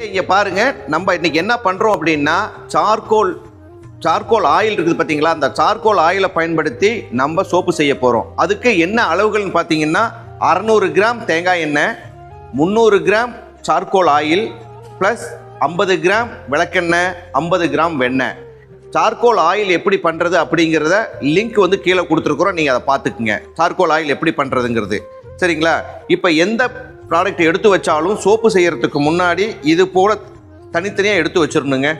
இங்க பாருங்க நம்ம இன்னைக்கு என்ன பண்றோம் அப்படின்னா சார்கோல் சார்கோல் ஆயில் இருக்குது பார்த்தீங்களா அந்த சார்கோல் ஆயிலை பயன்படுத்தி நம்ம சோப்பு செய்ய போறோம். அதுக்கு என்ன அளவுகள்னு பார்த்தீங்கன்னா அறநூறு கிராம் தேங்காய் எண்ணெய் முந்நூறு கிராம் சார்கோல் ஆயில் ப்ளஸ் ஐம்பது கிராம் விளக்கெண்ணெய் ஐம்பது கிராம் வெண்ணெய். சார்கோல் ஆயில் எப்படி பண்ணுறது அப்படிங்கிறத லிங்க் வந்து கீழே கொடுத்துருக்குறோம். நீங்கள் அதை பார்த்துக்குங்க. சார்கோல் ஆயில் எப்படி பண்ணுறதுங்கிறது சரிங்களா? இப்போ எந்த ப்ராடக்ட் எடுத்து வச்சாலும் சோப்பு செய்யறதுக்கு முன்னாடி இது போல் தனித்தனியாக எடுத்து வச்சிடணுங்க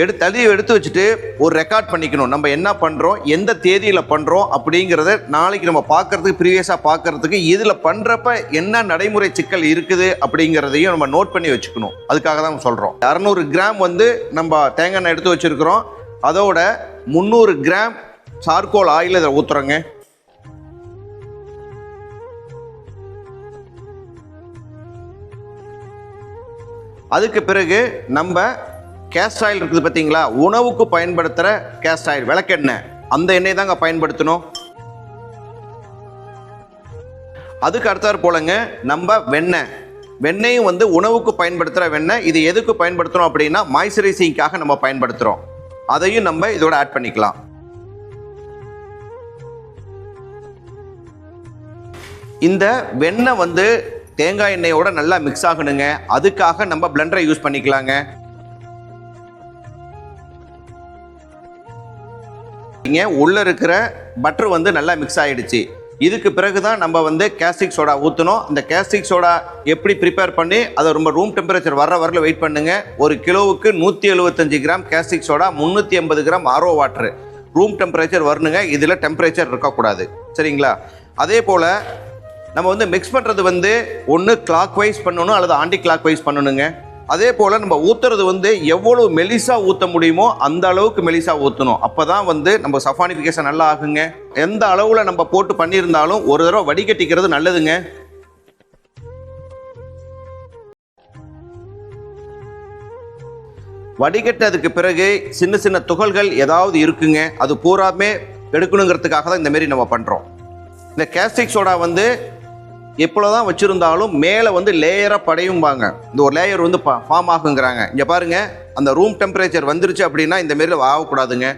எடுத்து அதையும் எடுத்து வச்சுட்டு ஒரு ரெக்கார்ட் பண்ணிக்கணும். நம்ம என்ன பண்ணுறோம் எந்த தேதியில் பண்ணுறோம் அப்படிங்கிறத நாளைக்கு நம்ம பார்க்கறதுக்கு ப்ரீவியஸாக பார்க்கறதுக்கு இதில் பண்ணுறப்ப என்ன நடைமுறை சிக்கல் இருக்குது அப்படிங்கிறதையும் நம்ம நோட் பண்ணி வச்சுக்கணும். அதுக்காக தான் சொல்கிறோம் அறநூறு கிராம் வந்து நம்ம தேங்காய் எண்ணெய் எடுத்து வச்சுருக்கிறோம். அதோட முந்நூறு கிராம் சார்கோல் ஆயில் இதை ஊற்றுறோங்க அதுக்கு பிறகு நம்ம கேஸ்ட் ஆயில் இருக்குது பார்த்தீங்களா? உணவுக்கு பயன்படுத்துகிற கேஸ்ட் ஆயில் விளக்கெண்ணெய் அந்த எண்ணெய் தாங்க பயன்படுத்தணும். அதுக்கு அடுத்தாற் போலங்க நம்ம வெண்ணெய். வெண்ணெயும் வந்து உணவுக்கு பயன்படுத்துகிற வெண்ணெய். இது எதுக்கு பயன்படுத்துகிறோம் அப்படின்னா மாய்ஸ்சரைசிங்காக நம்ம பயன்படுத்துகிறோம் அதையும் நம்ம இதோட ஆட் பண்ணிக்கலாம். இந்த வெண்ணெய் வந்து தேங்காய் எண்ணெயோட நல்லா மிக்ஸ் ஆகணுங்க. அதுக்காக நம்ம பிளெண்டரை யூஸ் பண்ணிக்கலாங்க. இங்க உள்ள இருக்கிற பட்டர் வந்து நல்லா மிக்ஸ் ஆயிடுச்சு. இதுக்கு பிறகு தான் நம்ம வந்து கேஸ்டிக் சோடா ஊற்றணும் இந்த கேஸ்டிக் சோடா எப்படி ப்ரிப்பேர் பண்ணி அதை ரொம்ப ரூம் டெம்பரேச்சர் வர்ற வரல வெயிட் பண்ணுங்க. ஒரு கிலோவுக்கு நூற்றி எழுபத்தஞ்சு கிராம் கேஸ்டிக் சோடா முந்நூற்றி எண்பது gram RO water room temperature வரணுங்க. இதில் டெம்பரேச்சர் இருக்கக்கூடாது. சரிங்களா? அதே போல் நம்ம வந்து மிக்ஸ் பண்ணுறது வந்து ஒன்று கிளாக் வைஸ் பண்ணணும் அல்லது ஆண்டி கிளாக் வைஸ் பண்ணணுங்க. அதே போல் நம்ம ஊற்றுறது வந்து எவ்வளோ மெலிசாக ஊற்ற முடியுமோ அந்த அளவுக்கு மெலிசாக ஊற்றணும் அப்போ தான் வந்து நம்ம சஃபானிஃபிகேஷன் நல்லா ஆகுங்க. எந்த அளவில் நம்ம போட்டு பண்ணியிருந்தாலும் ஒரு தடவை வடிகட்டிக்கிறது நல்லதுங்க. வடிகட்டதுக்கு பிறகு சின்ன சின்ன துகள்கள் ஏதாவது இருக்குங்க. அது பூராமே எடுக்கணுங்கிறதுக்காக தான் இந்தமாரி நம்ம பண்ணுறோம் இந்த கேஸ்டிக் சோடா வந்து எப்பொழுதான் வச்சுருந்தாலும் மேலே வந்து லேயராக படையும்பாங்க. இந்த ஒரு லேயர் வந்து பா ஃபார்ம் ஆகுங்கிறாங்க. இங்கே பாருங்க அந்த ரூம் டெம்பரேச்சர் வந்துருச்சு அப்படின்னா இந்த மாரி ஆகக்கூடாதுங்க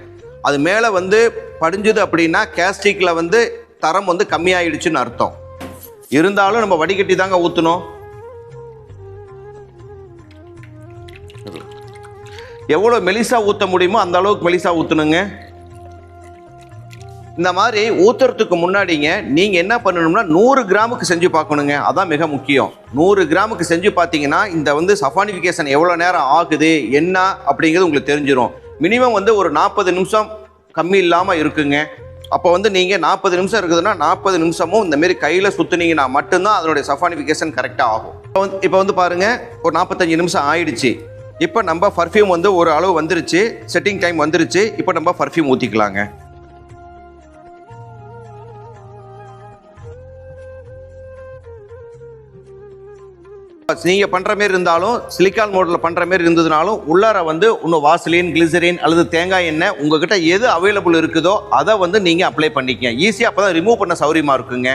அது மேலே வந்து படிஞ்சுது அப்படின்னா கேஸ்டிக்கில் வந்து தரம் வந்து கம்மியாயிடுச்சுன்னு அர்த்தம். இருந்தாலும் நம்ம வடிகட்டி தாங்க ஊற்றணும் எவ்வளோ மெலிசா ஊற்ற முடியுமோ அந்த அளவுக்கு மெலிசா ஊற்றணுங்க இந்த மாதிரி ஊத்துறதுக்கு முன்னாடிங்க நீங்கள் என்ன பண்ணணும்னா நூறு கிராமுக்கு செஞ்சு பார்க்கணுங்க. அதான் மிக முக்கியம். நூறு கிராமுக்கு செஞ்சு பார்த்தீங்கன்னா இந்த வந்து சஃபானிஃபிகேஷன் எவ்வளோ நேரம் ஆகுது என்ன அப்படிங்கிறது உங்களுக்கு தெரிஞ்சிடும் மினிமம் வந்து ஒரு நாற்பது நிமிஷம் கம்மி இல்லாமல் இருக்குங்க. அப்போ வந்து நீங்கள் நாற்பது நிமிஷம் இருக்குதுன்னா நாற்பது நிமிஷமும் இந்த மாரி கையில் சுற்றுனீங்கன்னா மட்டும்தான் அதனுடைய சஃபானிஃபிகேஷன் கரெக்டாக ஆகும். இப்போ வந்து இப்போ வந்து பாருங்கள் ஒரு நாற்பத்தஞ்சு நிமிஷம் ஆயிடுச்சு. இப்போ நம்ம பர்ஃப்யூம் வந்து ஒரு அளவு வந்துருச்சு செட்டிங் டைம் வந்துருச்சு. இப்போ நம்ம பர்ஃப்யூம் ஊற்றிக்கலாங்க நீங்கள் பண்ணுற மாரி இருந்தாலும் சிலிக்கான் மோட்டில் பண்ணுற மாரி இருந்ததுனாலும் உள்ளார வந்து இன்னும் வாசலின் கிளிசரின் அல்லது தேங்காய் எண்ணெய் உங்ககிட்ட எது அவைலபிள் இருக்குதோ அதை வந்து நீங்கள் அப்ளை பண்ணிக்கங்க. ஈஸியாக அப்போ தான் ரிமூவ் பண்ண சௌரியமாக இருக்குங்க.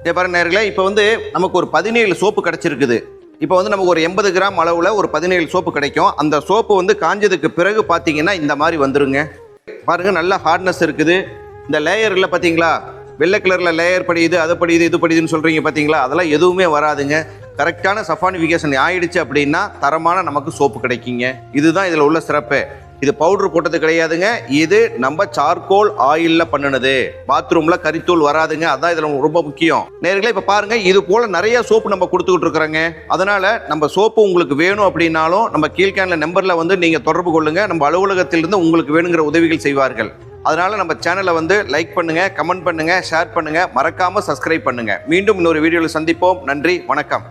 இதே பாருங்க நேர்களே இப்போ வந்து நமக்கு ஒரு பதினேழு சோப்பு கிடச்சிருக்குது. இப்போ வந்து நமக்கு ஒரு எண்பது கிராம் அளவில் ஒரு பதினேழு சோப்பு கிடைக்கும். அந்த சோப்பு வந்து காஞ்சதுக்கு பிறகு பார்த்தீங்கன்னா இந்த மாதிரி வந்துருங்க. பாருங்க நல்லா ஹார்ட்னஸ் இருக்குது. இந்த லேயரில் பார்த்தீங்களா வெள்ளை கலரில் லேயர் படியுது அது படியுது இது படியுதுன்னு சொல்கிறீங்க பார்த்தீங்களா அதெல்லாம் எதுவுமே வராதுங்க. கரெக்டான சஃபானிஃபிகேஷன் ஆயிடுச்சு அப்படின்னா தரமான நமக்கு சோப்பு கிடைக்குங்க. இதுதான் இதில் உள்ள சிறப்பு. இது பவுடர் போட்டது கிடையாதுங்க. இது நம்ம சார்கோல் ஆயில்ல பண்ணுனது. பாத்ரூம்ல கரித்தூள் வராதுங்க. அதான் இதுல ரொம்ப முக்கியம். நேர்களை இப்ப பாருங்க இது போல நிறைய சோப்பு நம்ம கொடுத்துக்கிட்டு இருக்கிறோங்க. அதனால நம்ம சோப்பு உங்களுக்கு வேணும் அப்படின்னாலும் நம்ம கீழ்கேனில் நம்பர்ல வந்து நீங்க தொடர்பு கொள்ளுங்க. நம்ம அலுவலகத்திலிருந்து உங்களுக்கு வேணுங்கிற உதவிகள் செய்வார்கள். அதனால நம்ம சேனலை வந்து லைக் பண்ணுங்க கமெண்ட் பண்ணுங்க ஷேர் பண்ணுங்க. மறக்காம சப்ஸ்கிரைப் பண்ணுங்க. மீண்டும் இன்னொரு வீடியோவில் சந்திப்போம். நன்றி வணக்கம்.